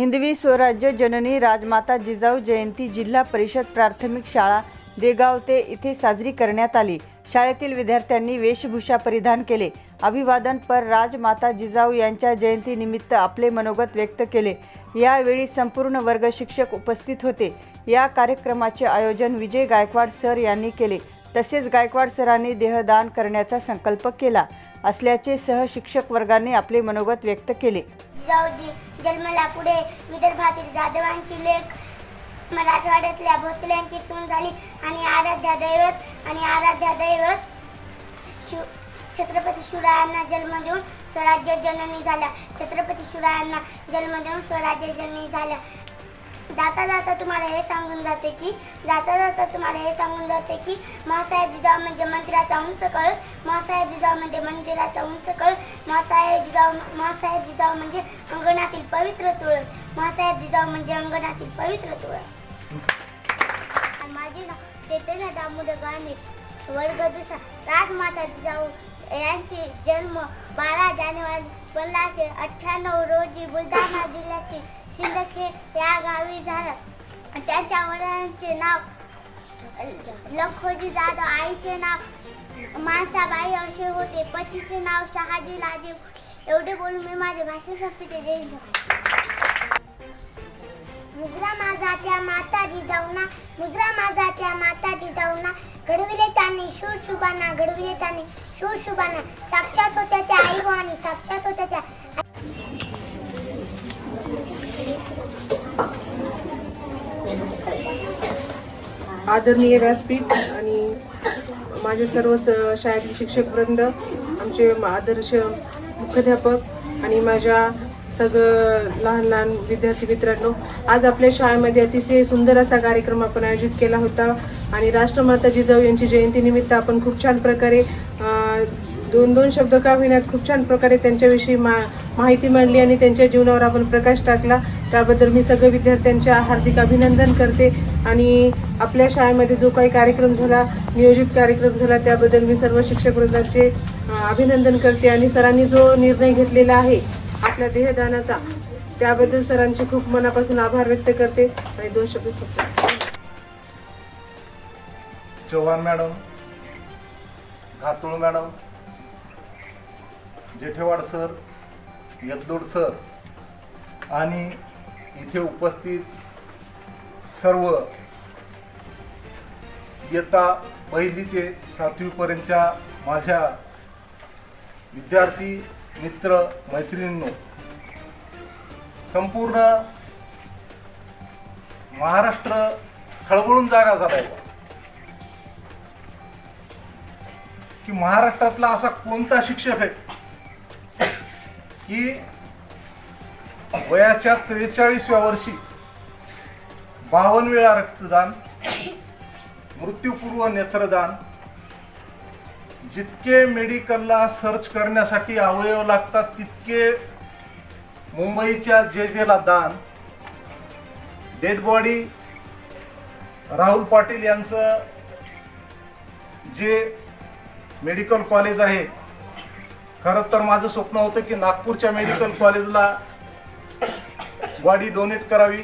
हिंदवी स्वराज्य जननी राजमाता जिजाऊ जयंती जिल्हा परिषद प्राथमिक शाळा देगाव ते इथे साजरी करण्यात आली. शाळेतील विद्यार्थ्यांनी वेशभूषा परिधान केले. अभिवादन पर राजमाता जिजाऊ यांच्या जयंतीनिमित्त आपले मनोगत व्यक्त केले. यावेळी संपूर्ण वर्ग शिक्षक उपस्थित होते. या कार्यक्रमाचे आयोजन विजय गायकवाड सर यांनी केले. तसेच गायकवाड सरांनी देहदान करण्याचा संकल्प केला. असल्याचे सह शिक्षक वर्गाने आपले मनोगत व्यक्त केले. जिजाऊजी जन्मला पुढे विदर्भातील जाधवांची लेख मराठवाड्यातल्या भोसल्यांची सून झाली आणि आराध्या दैवत आणि आराध्या दैवत शिव छत्रपती शिवरायांना जन्म देऊन स्वराज्य जननी झाल्या छत्रपती शिवरायांना जन्म देऊन स्वराज्य जननी झाल्या जाता जाता तुम्हाला हे सांगून जाते की जाता जाता तुम्हाला हे सांगून जाते की मासाहेब जिजाऊ म्हणजे मंदिराचा उंच कळस मासाहेब जिजाऊ म्हणजे मंदिराचा उंच कळस मासाहेब जिजाऊ मासाहेब जिजाऊ म्हणजे अंगणातील पवित्र तुळस मासाहेब जिजाऊ म्हणजे अंगणातील पवित्र तुळस माझे नाव चैतन्य दामोदर गाणे वर्ग दुसरा राजमाता जिजाऊ यांचे जन्म बारा जानेवारी पंधराशे अठ्ठ्याण्णव रोजी बुलढाणा जिल्ह्यातील सिंदखेड या गावी झालं. त्यांच्या वडिलांचे नाव लखोजी जाधव आईचे नाव माणसाबाई असे होते. पतीचे नाव शहाजी लाजीव. एवढे बोलून मी माझे भाषण संपते जय मुजरा माझा त्या माताजी जाऊना. मुजरा माझा त्या माताजी जाऊना. घडविले त्यांनी शूर शुभाना घडविले त्यांनी शूर शुभाना. साक्षात होत्या त्या आई भवानी साक्षात होत्या त्या आदरणीय व्यासपीठ आणि माझे सर्व शाळेतील शाळेतील शिक्षकवृंद आमचे आदर्श मुख्याध्यापक आणि माझ्या सगळं लहान लहान विद्यार्थी मित्रांनो आज आपल्या शाळेमध्ये अतिशय सुंदर असा कार्यक्रम आपण आयोजित केला होता आणि राष्ट्रमाता जिजाऊ यांची जयंतीनिमित्त आपण खूप छान प्रकारे दोन दोन शब्द का होईनात? खूप छान प्रकारे त्यांच्याविषयी मा माहिती मांडली आणि त्यांच्या जीवनावर आपण प्रकाश टाकला. त्याबद्दल मी सगळ्या विद्यार्थ्यांच्या हार्दिक अभिनंदन करते आणि आपल्या शाळेमध्ये जो काही कार्यक्रम झाला नियोजित कार्यक्रम झाला त्याबद्दल मी सर्व शिक्षक वृंदाचे अभिनंदन करते आणि सरांनी जो निर्णय घेतलेला आहे आपल्या देहदानाचा त्याबद्दल सरांचे खूप मनापासून आभार व्यक्त करते आणि दोन शब्द Chavan madam Ghatol madam Jethewad sir Yaddod sir आणि इथे उपस्थित सर्व इयत्ता पहिली ते सातवीपर्यंतच्या माझ्या विद्यार्थी मित्र मैत्रिणींनो संपूर्ण महाराष्ट्र खळबळून जागा झालाय. की महाराष्ट्रातला असा कोणता शिक्षक आहे? की वयाच्या त्रेचाळीसव्या वर्षी बावन्न वेळा रक्तदान मृत्यूपूर्व नेत्रदान जितके मेडिकलला सर्च करण्यासाठी अवयव लागतात तितके मुंबईच्या जे जेला दान डेड बॉडी राहुल पाटील यांचं जे मेडिकल कॉलेज आहे खरं तर माझं स्वप्न होतं की नागपूरच्या मेडिकल कॉलेजला बॉडी डोनेट करावी.